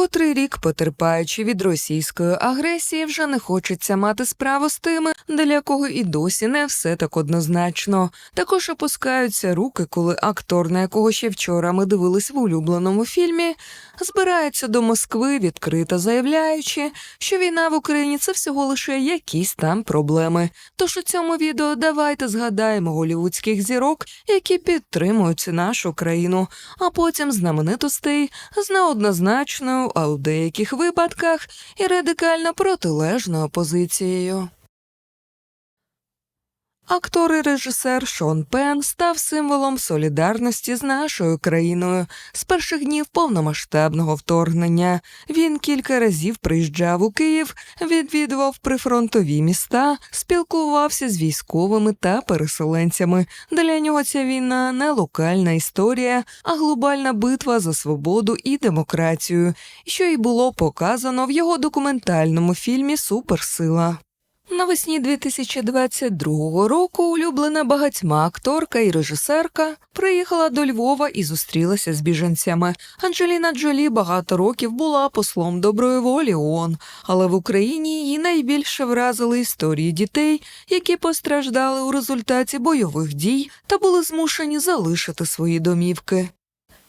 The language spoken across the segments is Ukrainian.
Котрий рік, потерпаючи від російської агресії, вже не хочеться мати справу з тими, для кого і досі не все так однозначно. Також опускаються руки, коли актор, на якого ще вчора ми дивились в улюбленому фільмі, збирається до Москви, відкрито заявляючи, що війна в Україні це всього лише якісь там проблеми. Тож у цьому відео давайте згадаємо голівудських зірок, які підтримують нашу країну, а потім знаменитостей з неоднозначною, а у деяких випадках і радикально протилежною позицією. Актор і режисер Шон Пен став символом солідарності з нашою країною з перших днів повномасштабного вторгнення. Він кілька разів приїжджав у Київ, відвідував прифронтові міста, спілкувався з військовими та переселенцями. Для нього ця війна не локальна історія, а глобальна битва за свободу і демократію, що й було показано в його документальному фільмі Суперсила. Навесні 2022 року улюблена багатьма акторка і режисерка приїхала до Львова і зустрілася з біженцями. Анджеліна Джолі багато років була послом доброї волі ООН, але в Україні її найбільше вразили історії дітей, які постраждали у результаті бойових дій та були змушені залишити свої домівки.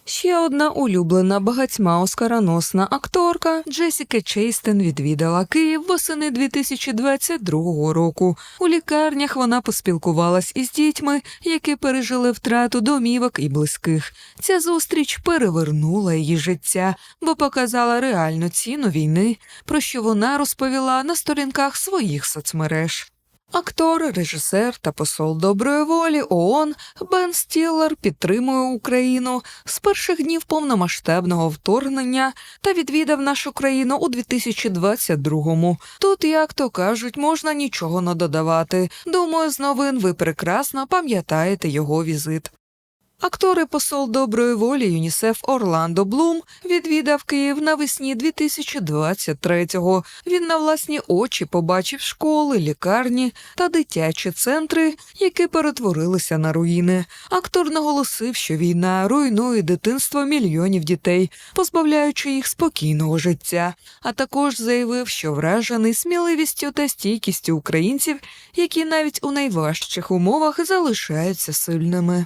Ще одна улюблена багатьма оскароносна акторка Джесіка Чейстен відвідала Київ восени 2022 року. У лікарнях вона поспілкувалась із дітьми, які пережили втрату домівок і близьких. Ця зустріч перевернула її життя, бо показала реальну ціну війни, про що вона розповіла на сторінках своїх соцмереж. Актор, режисер та посол доброї волі ООН Бен Стіллер підтримує Україну з перших днів повномасштабного вторгнення та відвідав нашу країну у 2022-му. Тут, як то кажуть, можна нічого не додавати. Думаю, з новин ви прекрасно пам'ятаєте його візит. Актор і посол доброї волі ЮНІСЕФ Орландо Блум відвідав Київ навесні 2023-го. Він на власні очі побачив школи, лікарні та дитячі центри, які перетворилися на руїни. Актор наголосив, що війна руйнує дитинство мільйонів дітей, позбавляючи їх спокійного життя. А також заявив, що вражений сміливістю та стійкістю українців, які навіть у найважчих умовах залишаються сильними.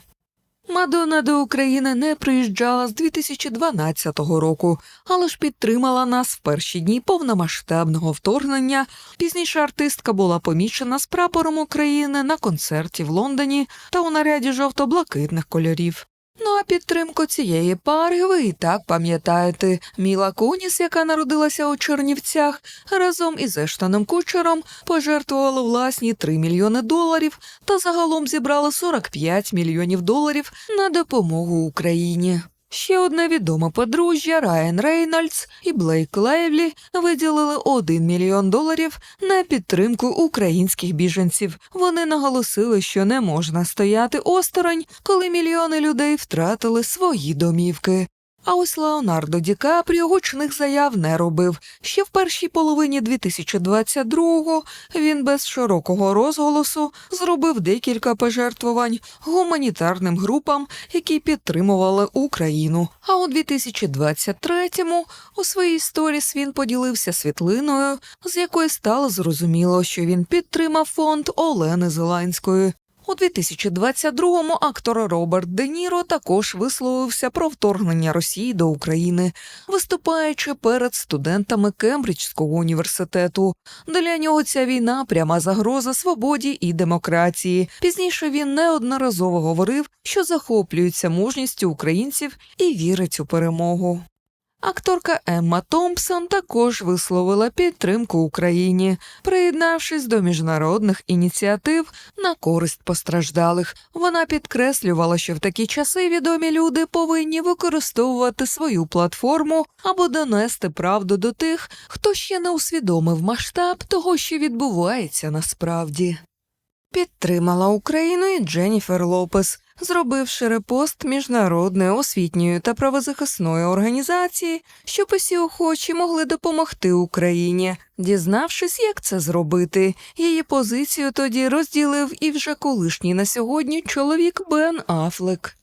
Мадонна до України не приїжджала з 2012 року, але ж підтримала нас в перші дні повномасштабного вторгнення. Пізніше артистка була помічена з прапором України на концерті в Лондоні та у наряді жовто-блакитних кольорів. Ну а підтримку цієї пари ви і так пам'ятаєте. Міла Куніс, яка народилася у Чернівцях, разом із Ештаном Кучером пожертвувала власні 3 мільйони доларів та загалом зібрала 45 мільйонів доларів на допомогу Україні. Ще одне відоме подружжя Райан Рейнольдс і Блейк Лайвлі виділили 1 мільйон доларів на підтримку українських біженців. Вони наголосили, що не можна стояти осторонь, коли мільйони людей втратили свої домівки. А ось Леонардо Ді Капріо гучних заяв не робив. Ще в першій половині 2022-го він без широкого розголосу зробив декілька пожертвувань гуманітарним групам, які підтримували Україну. А у 2023-му у своїй сторіс він поділився світлиною, з якої стало зрозуміло, що він підтримав фонд Олени Зеленської. У 2022-му актор Роберт Де Ніро також висловився про вторгнення Росії до України, виступаючи перед студентами Кембриджського університету. Для нього ця війна пряма загроза свободі і демократії. Пізніше він неодноразово говорив, що захоплюється мужністю українців і вірить у перемогу. Акторка Емма Томпсон також висловила підтримку Україні, приєднавшись до міжнародних ініціатив на користь постраждалих. Вона підкреслювала, що в такі часи відомі люди повинні використовувати свою платформу або донести правду до тих, хто ще не усвідомив масштаб того, що відбувається насправді. Підтримала Україну і Дженніфер Лопес, зробивши репост міжнародної освітньої та правозахисної організації, щоб усі охочі могли допомогти Україні. Дізнавшись, як це зробити, її позицію тоді розділив і вже колишній на сьогодні чоловік Бен Афлек.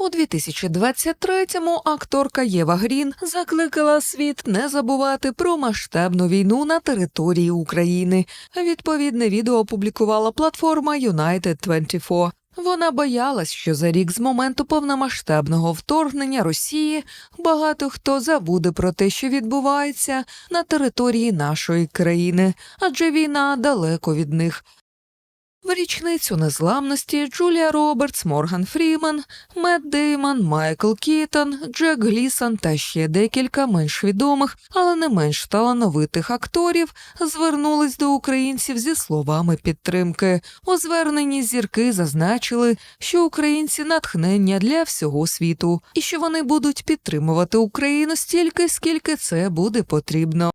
У 2023-му акторка Єва Грін закликала світ не забувати про масштабну війну на території України. Відповідне відео опублікувала платформа United 24. Вона боялась, що за рік з моменту повномасштабного вторгнення Росії багато хто забуде про те, що відбувається на території нашої країни, адже війна далеко від них. В річницю незламності Джулія Робертс, Морган Фріман, Мет Деймон, Майкл Кітон, Джек Глісон та ще декілька менш відомих, але не менш талановитих акторів звернулись до українців зі словами підтримки. У зверненні зірки зазначили, що українці натхнення для всього світу і що вони будуть підтримувати Україну стільки, скільки це буде потрібно.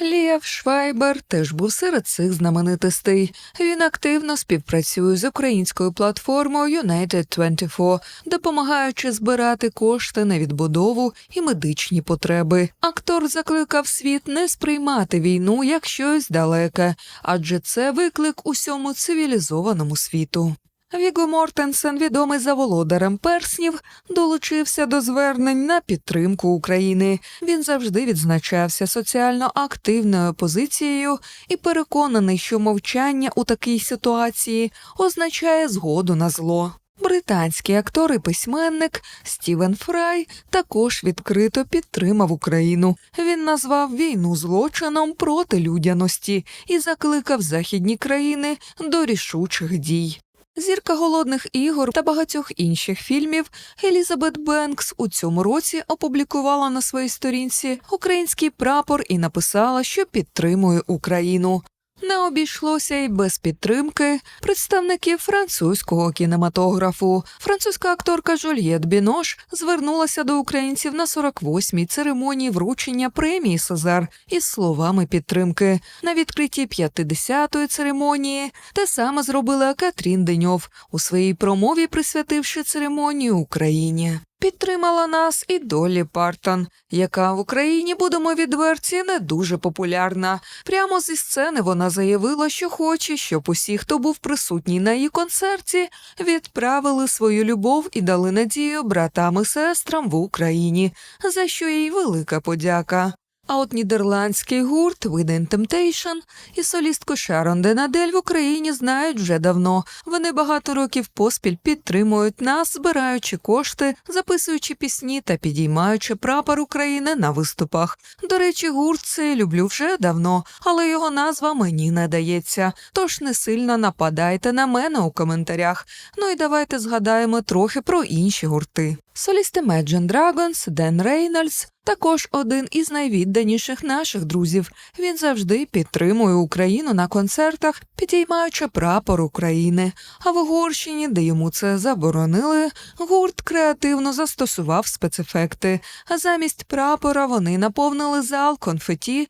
Лєв Швайбер теж був серед цих знаменитостей. Він активно співпрацює з українською платформою United 24, допомагаючи збирати кошти на відбудову і медичні потреби. Актор закликав світ не сприймати війну як щось далеке, адже це виклик усьому цивілізованому світу. Віго Мортенсен, відомий за володарем перснів, долучився до звернень на підтримку України. Він завжди відзначався соціально активною позицією і переконаний, що мовчання у такій ситуації означає згоду на зло. Британський актор і письменник Стівен Фрай також відкрито підтримав Україну. Він назвав війну злочином проти людяності і закликав західні країни до рішучих дій. Зірка голодних ігор та багатьох інших фільмів Елізабет Бенкс у цьому році опублікувала на своїй сторінці український прапор і написала, що підтримує Україну. Не обійшлося й без підтримки представників французького кінематографу. Французька акторка Жольєт Бінош звернулася до українців на 48-й церемонії вручення премії Сезар із словами підтримки. На відкритті 50-ї церемонії те саме зробила Катрін Деньов у своїй промові, присвятивши церемонію Україні. Підтримала нас і Долі Партон, яка в Україні, будемо відверті, не дуже популярна. Прямо зі сцени вона заявила, що хоче, щоб усі, хто був присутній на її концерті, відправили свою любов і дали надію братам і сестрам в Україні, за що їй велика подяка. А от нідерландський гурт Within Temptation і солістку Шарон Денадель в Україні знають вже давно. Вони багато років поспіль підтримують нас, збираючи кошти, записуючи пісні та підіймаючи прапор України на виступах. До речі, гурт цей люблю вже давно, але його назва мені не дається. Тож не сильно нападайте на мене у коментарях. Ну і давайте згадаємо трохи про інші гурти. Соліст Imagine Dragons Ден Рейнольдс також один із найвідданіших наших друзів. Він завжди підтримує Україну на концертах, підіймаючи прапор України. А в Угорщині, де йому це заборонили, гурт креативно застосував спецефекти. А замість прапора вони наповнили зал конфеті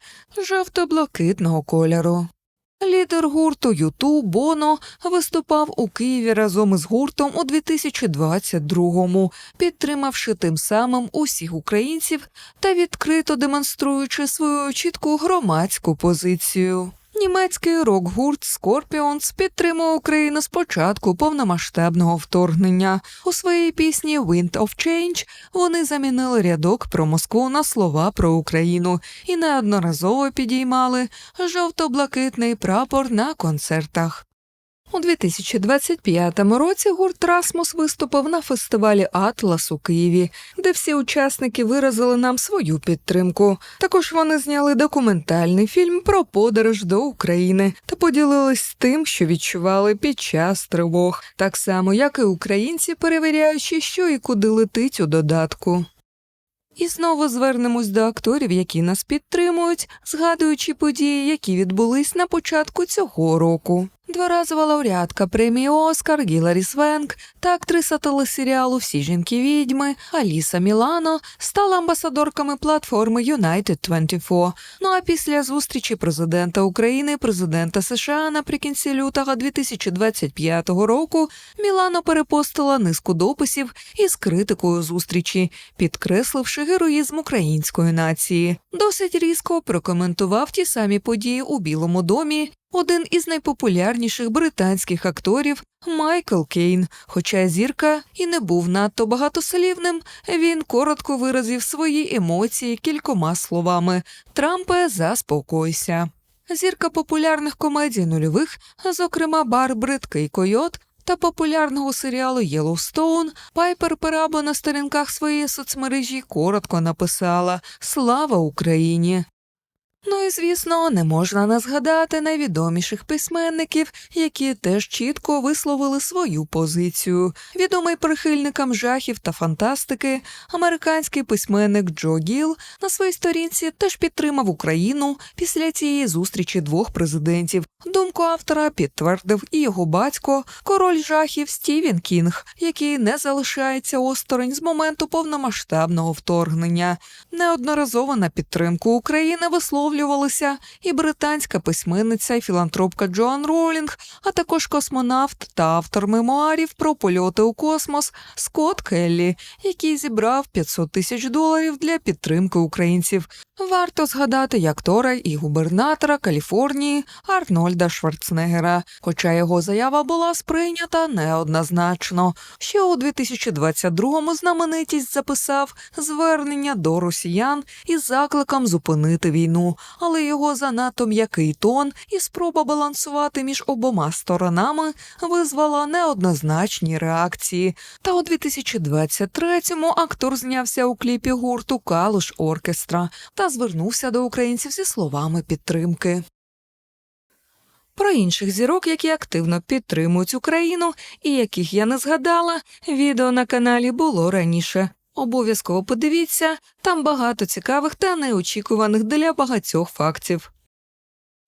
жовто-блакитного кольору. Лідер гурту Юту Боно виступав у Києві разом із гуртом у 2022-му, підтримавши тим самим усіх українців та відкрито демонструючи свою чітку громадську позицію. Німецький рок-гурт Scorpions підтримує Україну з початку повномасштабного вторгнення. У своїй пісні «Wind of Change» вони замінили рядок про Москву на слова про Україну і неодноразово підіймали жовто-блакитний прапор на концертах. У 2025 році гурт Расмус виступив на фестивалі Атлас у Києві, де всі учасники виразили нам свою підтримку. Також вони зняли документальний фільм про подорож до України та поділились тим, що відчували під час тривог, так само як і українці, перевіряючи, що і куди летить у додатку. І знову звернемось до акторів, які нас підтримують, згадуючи події, які відбулись на початку цього року. Дворазова лауреатка премії Оскар Гіларі Свенк та актриса телесеріалу Всі жінки відьми Аліса Мілано стали амбасадорками платформи United 24. Ну а після зустрічі президента України і президента США наприкінці лютого 2025 року Мілано перепостила низку дописів із критикою зустрічі, підкресливши героїзм української нації. Досить різко прокоментував ті самі події у Білому домі один із найпопулярніших британських акторів Майкл Кейн. Хоча зірка і не був надто багатослівним, він коротко виразив свої емоції кількома словами Трампе, заспокойся. Зірка популярних комедій нульових, зокрема бар Бридкий Койот та популярного серіалу Єлоустоун, Пайпер Перабо на сторінках своєї соцмережі коротко написала Слава Україні! Ну і звісно, не можна не згадати найвідоміших письменників, які теж чітко висловили свою позицію. Відомий прихильникам жахів та фантастики, американський письменник Джо Гіл на своїй сторінці теж підтримав Україну після цієї зустрічі двох президентів. Думку автора підтвердив і його батько, король жахів Стівен Кінг, який не залишається осторонь з моменту повномасштабного вторгнення. Неодноразово на підтримку України висловлювалися і британська письменниця і філантропка Джоан Ролінг, а також космонавт та автор мемуарів про польоти у космос Скотт Келлі, який зібрав 500 тисяч доларів для підтримки українців. Варто згадати і актора і губернатора Каліфорнії Арнольда Шварценеггера, хоча його заява була сприйнята неоднозначно. Ще у 2022-му знаменитість записав звернення до росіян із закликом зупинити війну, але його занадто м'який тон і спроба балансувати між обома сторонами визвала неоднозначні реакції. Та у 2023-му актор знявся у кліпі гурту Калуш Оркестра та звернувся до українців зі словами підтримки. Про інших зірок, які активно підтримують Україну і яких я не згадала, відео на каналі було раніше. Обов'язково подивіться, там багато цікавих та неочікуваних для багатьох фактів.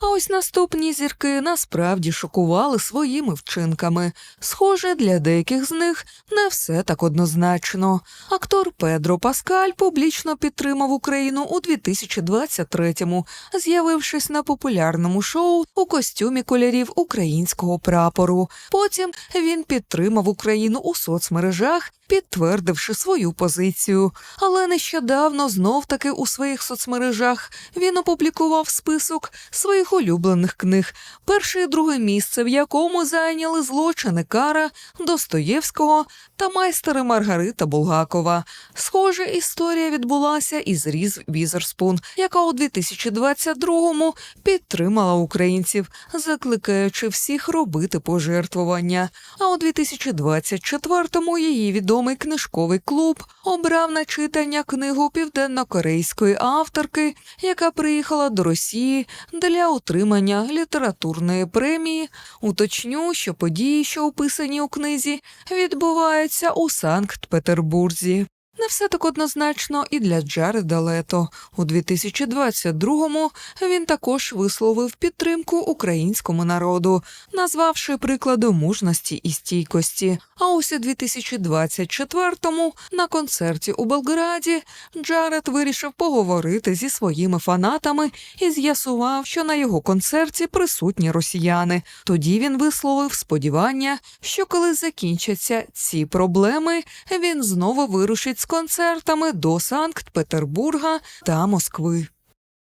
А ось наступні зірки насправді шокували своїми вчинками. Схоже, для деяких з них не все так однозначно. Актор Педро Паскаль публічно підтримав Україну у 2023-му, з'явившись на популярному шоу у костюмі кольорів українського прапору. Потім він підтримав Україну у соцмережах, підтвердивши свою позицію. Але нещодавно знов таки у своїх соцмережах він опублікував список своїх улюблених книг, перше і друге місце, в якому зайняли злочини Кара, Достоєвського та майстери Маргарита Булгакова. Схожа історія відбулася із Різ Візерспун, яка у 2022-му підтримала українців, закликаючи всіх робити пожертвування. А у 2024-му її відомий книжковий клуб обрав на читання книгу південнокорейської авторки, яка приїхала до Росії для отримання літературної премії. Уточню, що події, що описані у книзі, відбуваються у Санкт-Петербурзі. Не все так однозначно і для Джареда Лето. У 2022-му він також висловив підтримку українському народу, назвавши прикладом мужності і стійкості. А ось у 2024-му на концерті у Белграді Джаред вирішив поговорити зі своїми фанатами і з'ясував, що на його концерті присутні росіяни. Тоді він висловив сподівання, що коли закінчаться ці проблеми, він знову вирушить з концертами до Санкт-Петербурга та Москви.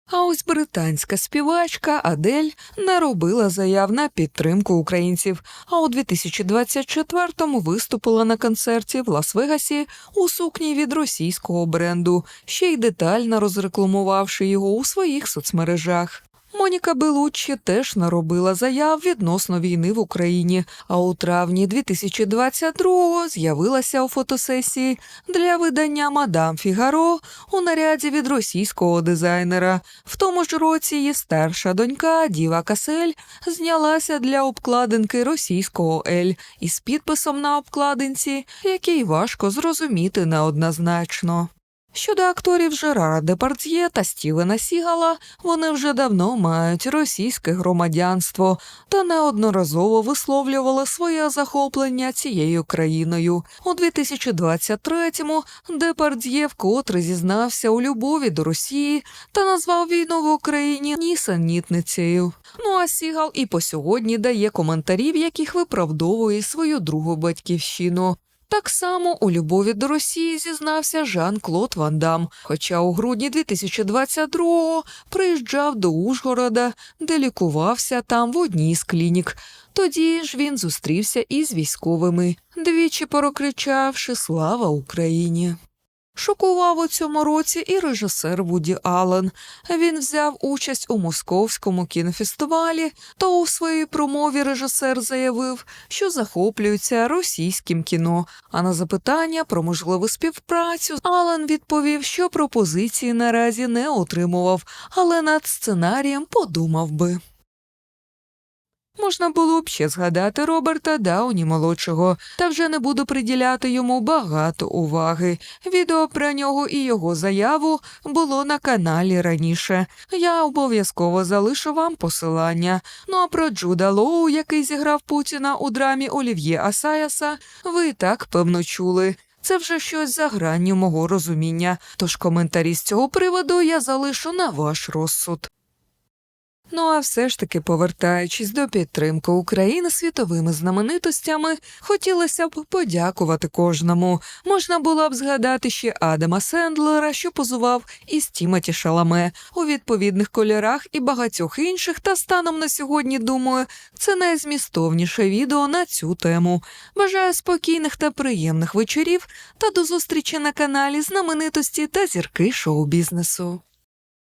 А ось британська співачка Адель наробила заяв на підтримку українців. А у 2024-му виступила на концерті в Лас-Вегасі у сукні від російського бренду, ще й детально розрекламувавши його у своїх соцмережах. Моніка Белуччі теж наробила заяв відносно війни в Україні, а у травні 2022-го з'явилася у фотосесії для видання Мадам Фігаро у наряді від російського дизайнера. В тому ж році її старша донька Діва Касель знялася для обкладинки російського Ель із підписом на обкладинці, який важко зрозуміти неоднозначно. Щодо акторів Жерара Депард'є та Стівена Сігала, вони вже давно мають російське громадянство та неодноразово висловлювали своє захоплення цією країною. У 2023-му Депард'є вкотре зізнався у любові до Росії та назвав війну в Україні нісенітницею. Ну а Сігал і по сьогодні дає коментарі, в яких виправдовує свою другу батьківщину. Так само у любові до Росії зізнався Жан-Клод Ван Дам, хоча у грудні 2022-го приїжджав до Ужгорода, де лікувався там в одній з клінік. Тоді ж він зустрівся із військовими, двічі прокричавши Слава Україні. Шокував у цьому році і режисер Вуді Аллен. Він взяв участь у московському кінофестивалі, то у своїй промові режисер заявив, що захоплюється російським кіно. А на запитання про можливу співпрацю Аллен відповів, що пропозиції наразі не отримував, але над сценарієм подумав би. Можна було б ще згадати Роберта Дауні молодшого, та вже не буду приділяти йому багато уваги. Відео про нього і його заяву було на каналі раніше. Я обов'язково залишу вам посилання. Ну а про Джуда Лоу, який зіграв Путіна у драмі Олів'є Асаяса, ви так певно чули. Це вже щось за гранню мого розуміння, тож коментарі з цього приводу я залишу на ваш розсуд. Ну а все ж таки, повертаючись до підтримки України світовими знаменитостями, хотілося б подякувати кожному. Можна було б згадати ще Адама Сендлера, що позував із Тімоті Шаламе у відповідних кольорах і багатьох інших. Та станом на сьогодні, думаю, це найзмістовніше відео на цю тему. Бажаю спокійних та приємних вечорів та до зустрічі на каналі знаменитості та зірки шоу-бізнесу.